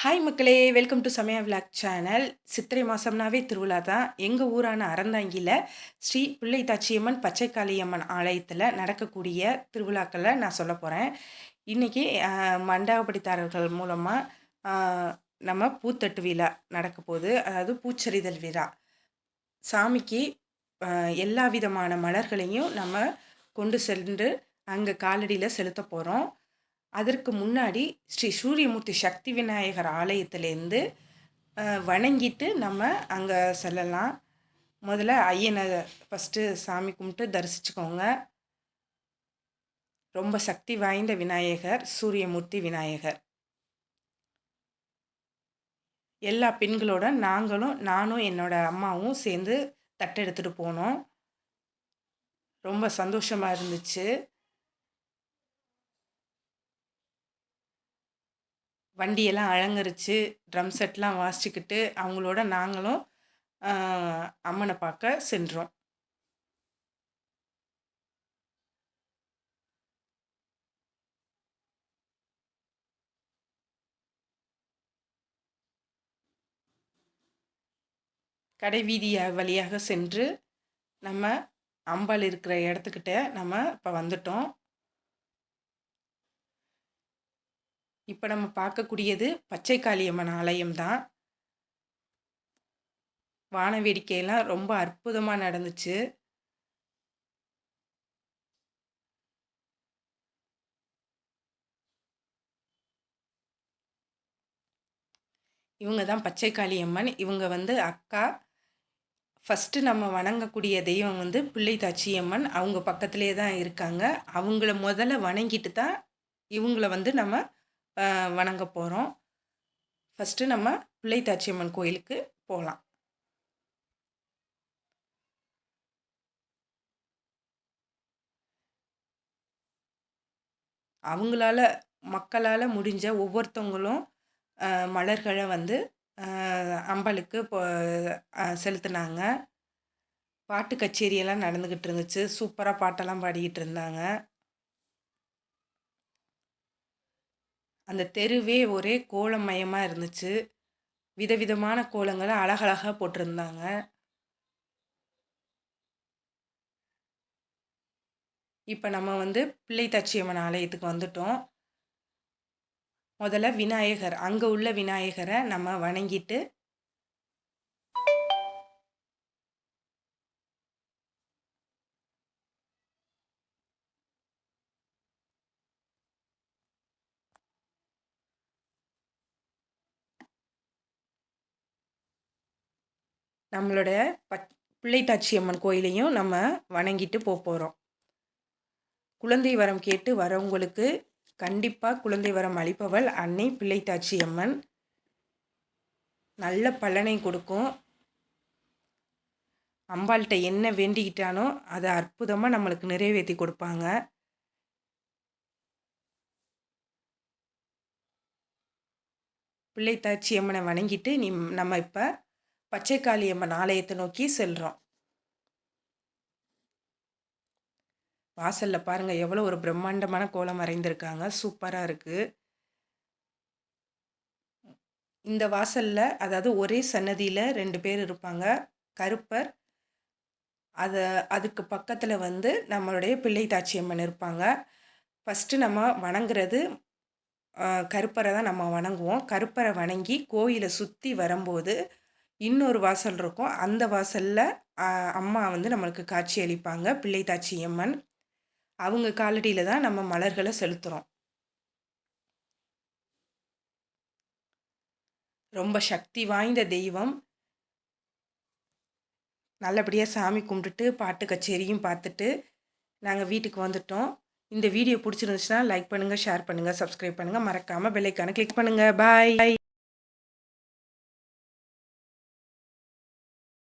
Hi மக்களே. Welcome to Samaya vlog channel சித்திரை மாதம்னாவே திருவிழா தான். எங்கள் ஊரான அறந்தாங்கியில் ஸ்ரீ பிள்ளை தாச்சியம்மன் பச்சைக்காளியம்மன் ஆலயத்தில் நடக்கக்கூடிய திருவிழாக்களை நான் சொல்ல போகிறேன் இன்றைக்கி மண்டபடித்தாரர்கள் மூலமாக நம்ம பூத்தட்டு விழா நடக்க போகுது. அதாவது பூச்சரிதல் விழா. சாமிக்கு எல்லா விதமான மலர்களையும் நம்ம கொண்டு சென்று அங்கே காலடியில் செலுத்த போகிறோம் அதற்கு முன்னாடி ஸ்ரீ சூரியமூர்த்தி சக்தி விநாயகர் ஆலயத்துலேருந்து வணங்கிட்டு நம்ம அங்கே செல்லலாம். முதல்ல ஐயனை ஃபஸ்ட்டு சாமி கும்பிட்டு தரிசிச்சுக்கோங்க. ரொம்ப சக்தி வாய்ந்த விநாயகர் சூரியமூர்த்தி விநாயகர். எல்லா பெண்களோட நாங்களும் நானும் என்னோட அம்மாவும் சேர்ந்து தட்டெடுத்துகிட்டு போனோம். ரொம்ப சந்தோஷமாக இருந்துச்சு. வண்டியெல்லாம் அலங்கரித்து ட்ரம் செட்லாம் வாசிச்சுக்கிட்டு அவங்களோட நாங்களும் அம்மனை பார்க்க சென்றோம். கடை வழியாக சென்று நம்ம அம்பாள் இருக்கிற இடத்துக்கிட்ட நம்ம இப்போ வந்துட்டோம். இப்போ நம்ம பார்க்கக்கூடியது பச்சை காளியம்மன் ஆலயம் தான். வான வேடிக்கையெல்லாம் ரொம்ப அற்புதமாக நடந்துச்சு. இவங்க தான் பச்சை காளியம்மன் இவங்க வந்து அக்கா. ஃபஸ்ட்டு நம்ம வணங்கக்கூடிய தெய்வம் வந்து பிள்ளை தாச்சியம்மன் அவங்க பக்கத்துலேயே தான் இருக்காங்க. அவங்கள முதல்ல வணங்கிட்டு தான் இவங்கள வந்து நம்ம வணங்க போகிறோம் ஃபஸ்ட்டு நம்ம பிள்ளைத்தாச்சியம்மன் கோயிலுக்கு போகலாம் அவங்களால மக்களால் முடிஞ்ச ஒவ்வொருத்தவங்களும் மலர்களை வந்து அம்பலுக்கு இப்போ செலுத்தினாங்க. பாட்டு கச்சேரியெல்லாம் நடந்துக்கிட்டு இருந்துச்சு. சூப்பராக பாட்டெல்லாம் பாடிக்கிட்டு இருந்தாங்க. அந்த தெருவே ஒரே கோலமயமாக இருந்துச்சு. விதவிதமான கோலங்களை அழகழகாக போட்டிருந்தாங்க. இப்போ நம்ம வந்து பிள்ளை தச்சியம்மன் ஆலயத்துக்கு வந்துட்டோம். முதல்ல விநாயகர் அங்கே உள்ள விநாயகரை நம்ம வணங்கிட்டு நம்மளோட பச் பிள்ளைத்தாச்சியம்மன் கோயிலையும் நம்ம வணங்கிட்டு போக போகிறோம் குழந்தை வரம் கேட்டு வரவங்களுக்கு கண்டிப்பாக குழந்தை வரம் அளிப்பவள் அன்னை பிள்ளைத்தாச்சியம்மன். நல்ல பலனை கொடுக்கும். அம்பாள்கிட்ட என்ன வேண்டிக்கிட்டானோ அதை அற்புதமாக நம்மளுக்கு நிறைவேற்றி கொடுப்பாங்க. பிள்ளைத்தாச்சி அம்மனை வணங்கிட்டு நீ நம்ம இப்போ பச்சைக்காளியம்மன் ஆலயத்தை நோக்கி செல்கிறோம் வாசலில் பாருங்கள் எவ்வளோ ஒரு பிரம்மாண்டமான கோலம் வரைந்திருக்காங்க. சூப்பராக இருக்குது இந்த வாசலில் அதாவது ஒரே சன்னதியில் ரெண்டு பேர் இருப்பாங்க. கருப்பர் அதை அதுக்கு பக்கத்தில் வந்து நம்மளுடைய பிள்ளை தாச்சியம்மன் இருப்பாங்க. ஃபஸ்ட்டு நம்ம வணங்குறது கருப்பரை தான் நம்ம வணங்குவோம். கருப்பரை வணங்கி கோயிலை சுற்றி வரும்போது இன்னொரு வாசல் இருக்கும். அந்த வாசலில் அம்மா வந்து நம்மளுக்கு காட்சி அளிப்பாங்க. பிள்ளைத்தாச்சி அம்மன். அவங்க காலடியில் தான் நம்ம மலர்களை செலுத்துகிறோம் ரொம்ப சக்தி வாய்ந்த தெய்வம். நல்லபடியாக சாமி கும்பிட்டுட்டு பாட்டு கச்சேரியும் பார்த்துட்டு நாங்கள் வீட்டுக்கு வந்துட்டோம். இந்த வீடியோ பிடிச்சிருந்துச்சுன்னா லைக் பண்ணுங்கள் ஷேர் பண்ணுங்கள் சப்ஸ்கிரைப் பண்ணுங்கள் மறக்காமல் பெல்லைக்கான கிளிக் பண்ணுங்கள் பாய்.